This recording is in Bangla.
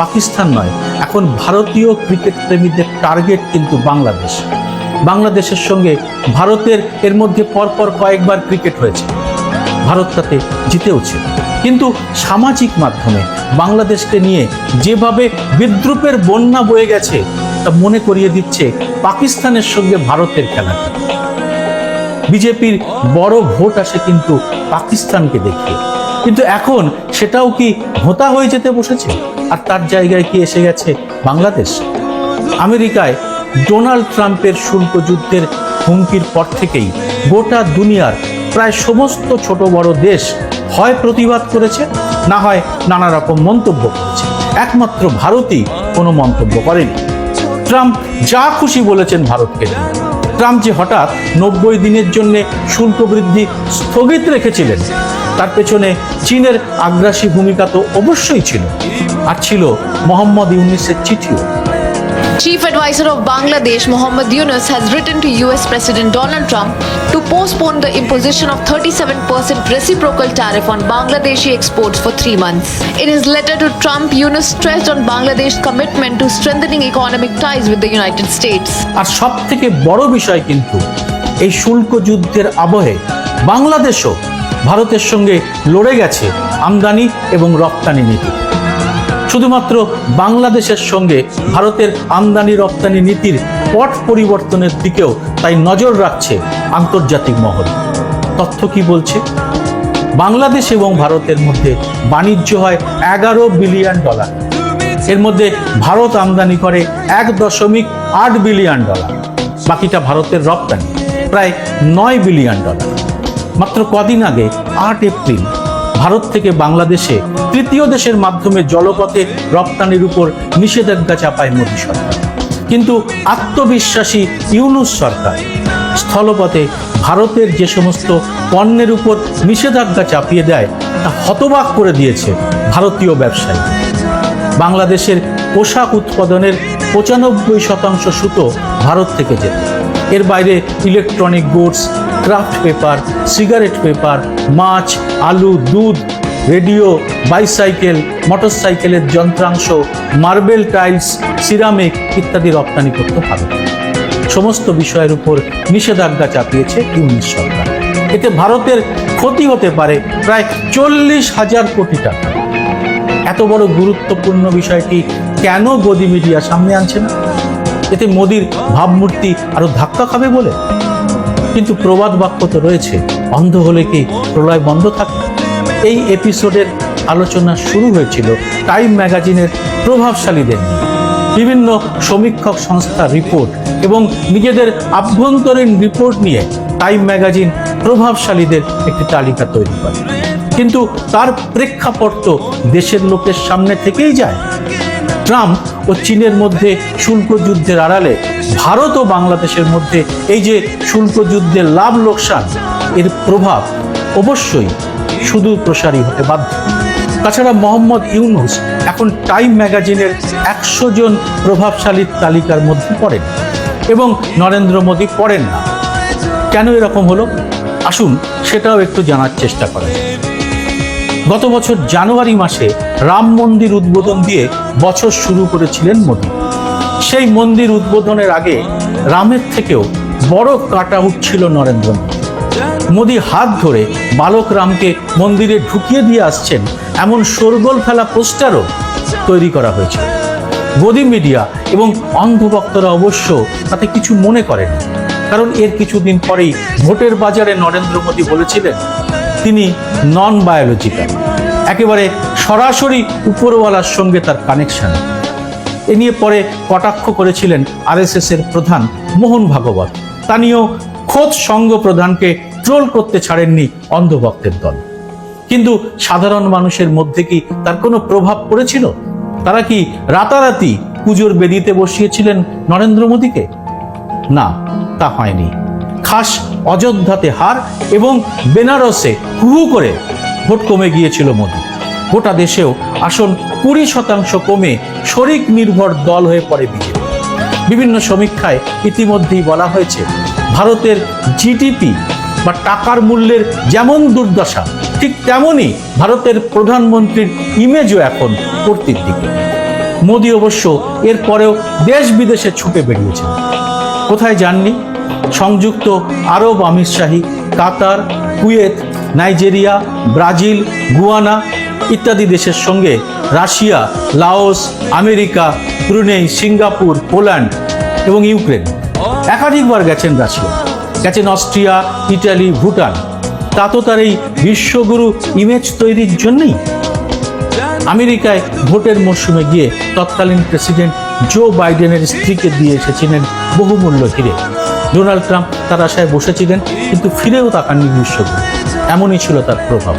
পাকিস্তান নয়, এখন ভারতীয় ক্রিকেট প্রেমীদের টার্গেট কিন্তু বাংলাদেশ। বাংলাদেশের সঙ্গে ভারতের, এর মধ্যে পরপর কয়েকবার ক্রিকেট হয়েছে। ভারত তাতে জিতেওছে। কিন্তু সামাজিক মাধ্যমে বাংলাদেশকে নিয়ে যেভাবে বিদ্রুপের বন্যা বয়ে গেছে, তা মনে করিয়ে দিচ্ছে পাকিস্তানের সঙ্গে ভারতের খেলাটা বিজেপির বড় ভোট আসে কিন্তু পাকিস্তানকে দেখে কিন্তু এখন সেটাও কি হোতা হয়ে যেতে বসেছে? আর তার জায়গায় কি এসে গেছে? বাংলাদেশ? আমেরিকায় ডোনাল্ড ট্রাম্পের শুল্ক যুদ্ধের হুমকির পর থেকেই গোটা দুনিয়ার প্রায় সমস্ত ছোট বড় দেশ হয় প্রতিবাদ করেছে, না হয় নানা রকম মন্তব্য করেছে। একমাত্র ভারতই কোনো মন্তব্য করেনি। ট্রাম্প যা খুশি বলেছেন ভারতকে ট্রাম্প যে হঠাৎ নব্বই দিনের জন্য শুল্ক বৃদ্ধি স্থগিত রেখেছিলেন, তার পেছনে চীনের আগ্রাসী ভূমিকা তো অবশ্যই ছিল। আর ছিল মোহাম্মদ ইউনিসের চিঠিও Chief Advisor of Bangladesh, Mohammad Yunus, has written to US President Donald Trump to postpone the imposition of 37% reciprocal tariff on Bangladeshi exports for three months. In his letter to Trump, Yunus stressed on Bangladesh's commitment to strengthening economic ties with the United States. আর সব থেকে বড় বিষয় কিন্তু এই শুল্ক যুদ্ধের আবহে বাংলাদেশও ভারতের সঙ্গে লড়ে গেছে আমদানি এবং রপ্তানি নীতি শুধুমাত্র বাংলাদেশের সঙ্গে ভারতের আমদানি রপ্তানি নীতির পট পরিবর্তনের দিকেও তাই নজর রাখছে আন্তর্জাতিক মহল। তথ্য কি বলছে? বাংলাদেশ এবং ভারতের মধ্যে বাণিজ্য হয় এগারো বিলিয়ন ডলার। এর মধ্যে ভারত আমদানি করে এক দশমিক আট বিলিয়ন ডলার। বাকিটা ভারতের রপ্তানি, প্রায় নয় বিলিয়ন ডলার। মাত্র কদিন আগে আট এপ্রিল ভারত থেকে বাংলাদেশে তৃতীয় দেশের মাধ্যমে জলপথে রপ্তানির উপর নিষেধাজ্ঞা চাপায় মোদী সরকার। কিন্তু আত্মবিশ্বাসী ইউনুস সরকার স্থলপথে ভারতের যে সমস্ত পণ্যের উপর নিষেধাজ্ঞা চাপিয়ে দেয়, তা হতবাক করে দিয়েছে ভারতীয় ব্যবসায়ী। বাংলাদেশের পোশাক উৎপাদনের পঁচানব্বই শতাংশ সুতো ভারত থেকে যেত এর বাইরে electronic goods craft paper, cigarette paper, মাছ, আলু, দুধ, রেডিও, বাইসাইকেল, মোটরসাইকেলের যন্ত্রাংশ, মার্বেল টাইলস, সিরামিক ইত্যাদি রপ্তানি করতে ভারত সমস্ত বিষয়ের উপর নিষেধাজ্ঞা চাপিয়েছে ইউনিশ সরকার। এতে ভারতের ক্ষতি হতে পারে প্রায় চল্লিশ হাজার কোটি টাকা। এত বড় গুরুত্বপূর্ণ বিষয়টি কেন গদি মিডিয়া সামনে আনছে না? এতে মোদির ভাবমূর্তি আরও ধাক্কা খাবে বলে? কিন্তু প্রবাদ বাক্য তো রয়েছে। অন্ধ হলে কি প্রলয় বন্ধ থাকে? এই এপিসোডের আলোচনা শুরু হয়েছিল টাইম ম্যাগাজিনের প্রভাবশালীদের বিভিন্ন সমীক্ষক সংস্থার রিপোর্ট এবং নিজেদের আভ্যন্তরীণ রিপোর্ট নিয়ে টাইম ম্যাগাজিন প্রভাবশালীদের একটি তালিকা তৈরি করে। কিন্তু তার প্রেক্ষাপট তো দেশের লোকের সামনে থেকেই যায়। ট্রাম্প ও চীনের মধ্যে শুল্ক যুদ্ধের আড়ালে ভারত ও বাংলাদেশের মধ্যে এই যে শুল্ক যুদ্ধের লাভ লোকসান, এর প্রভাব অবশ্যই সুদূর প্রসারী হতে বাধ্য। তাছাড়া মোহাম্মদ ইউনুস এখন টাইম ম্যাগাজিনের একশো জন প্রভাবশালীর তালিকার মধ্যে পড়েন এবং নরেন্দ্র মোদী পড়েন না। কেন এরকম হলো? আসুন সেটাও একটু জানার চেষ্টা করা যাক। গত বছর জানুয়ারি মাসে রাম মন্দির উদ্বোধন দিয়ে বছর শুরু করেছিলেন মোদী। সেই মন্দির উদ্বোধনের আগে রামের থেকেও বড় কাটা উঠছিল নরেন্দ্র মোদী। মোদী হাত ধরে বালক রামকে মন্দিরে ঢুকিয়ে দিয়ে আসছেন এমন শোরগোল ফেলা পোস্টারও তৈরি করা হয়েছে। গদি মিডিয়া এবং অন্ধভক্তরা অবশ্য তাতে কিছু মনে করেন। কারণ এর কিছুদিন পরেই ভোটের বাজারে নরেন্দ্র মোদী বলেছিলেন, তিনি নন বায়োলজিক্যাল একেবারে সরাসরি উপরওয়ালার সঙ্গে তার কানেকশন এ নিয়ে পরে কটাক্ষ করেছিলেন আরএসএস এর প্রধান মোহন ভাগবত। তা নিয়েও খোদ সঙ্গ প্রধানকে ট্রোল করতে ছাড়েননি অন্ধভক্তের দল। কিন্তু সাধারণ মানুষের মধ্যে কি তার কোনো প্রভাব পড়েছিল? তারা কি রাতারাতি পুজোর বেদিতে বসিয়েছিলেন নরেন্দ্র মোদীকে? না, তা হয়নি। খাস অযোধ্যাতে হার এবং বেনারসে হুহু করে ভোট কমে গিয়েছিল মোদী। গোটা দেশেও আসন কুড়ি শতাংশ কমে শরিক নির্ভর দল হয়ে পড়ে বিজেপি। বিভিন্ন সমীক্ষায় ইতিমধ্যেই বলা হয়েছে, ভারতের জিডিপি বা টাকার মূল্যের যেমন দুর্দশা, ঠিক তেমনই ভারতের প্রধানমন্ত্রীর ইমেজও এখন কর্তৃর দিকে। মোদী অবশ্য এরপরেও দেশ বিদেশে ছুটে বেরিয়েছেন। কোথায় যাননি? সংযুক্ত আরব আমিরশাহী Qatar, Kuwait, Nigeria, Brazil, Guyana ইত্যাদি দেশের সঙ্গে Russia, Laos, America, Brunei, Singapore, Poland এবং ইউক্রেন। একাধিকবার গেছেন রাশিয়া। গেছেন অস্ট্রিয়া, ইটালি, ভুটান। তা তো তার এই বিশ্বগুরু ইমেজ তৈরির জন্যই। আমেরিকায় ভোটের মরশুমে গিয়ে তৎকালীন প্রেসিডেন্ট জো বাইডেনের স্ত্রীকে দিয়ে এসেছিলেন বহুমূল্য হিরে। ডোনাল্ড ট্রাম্প তার আশায় বসেছিলেন, কিন্তু ফিরেও তাকাননি বিশ্বগুরু। এমনই ছিল তার প্রভাব।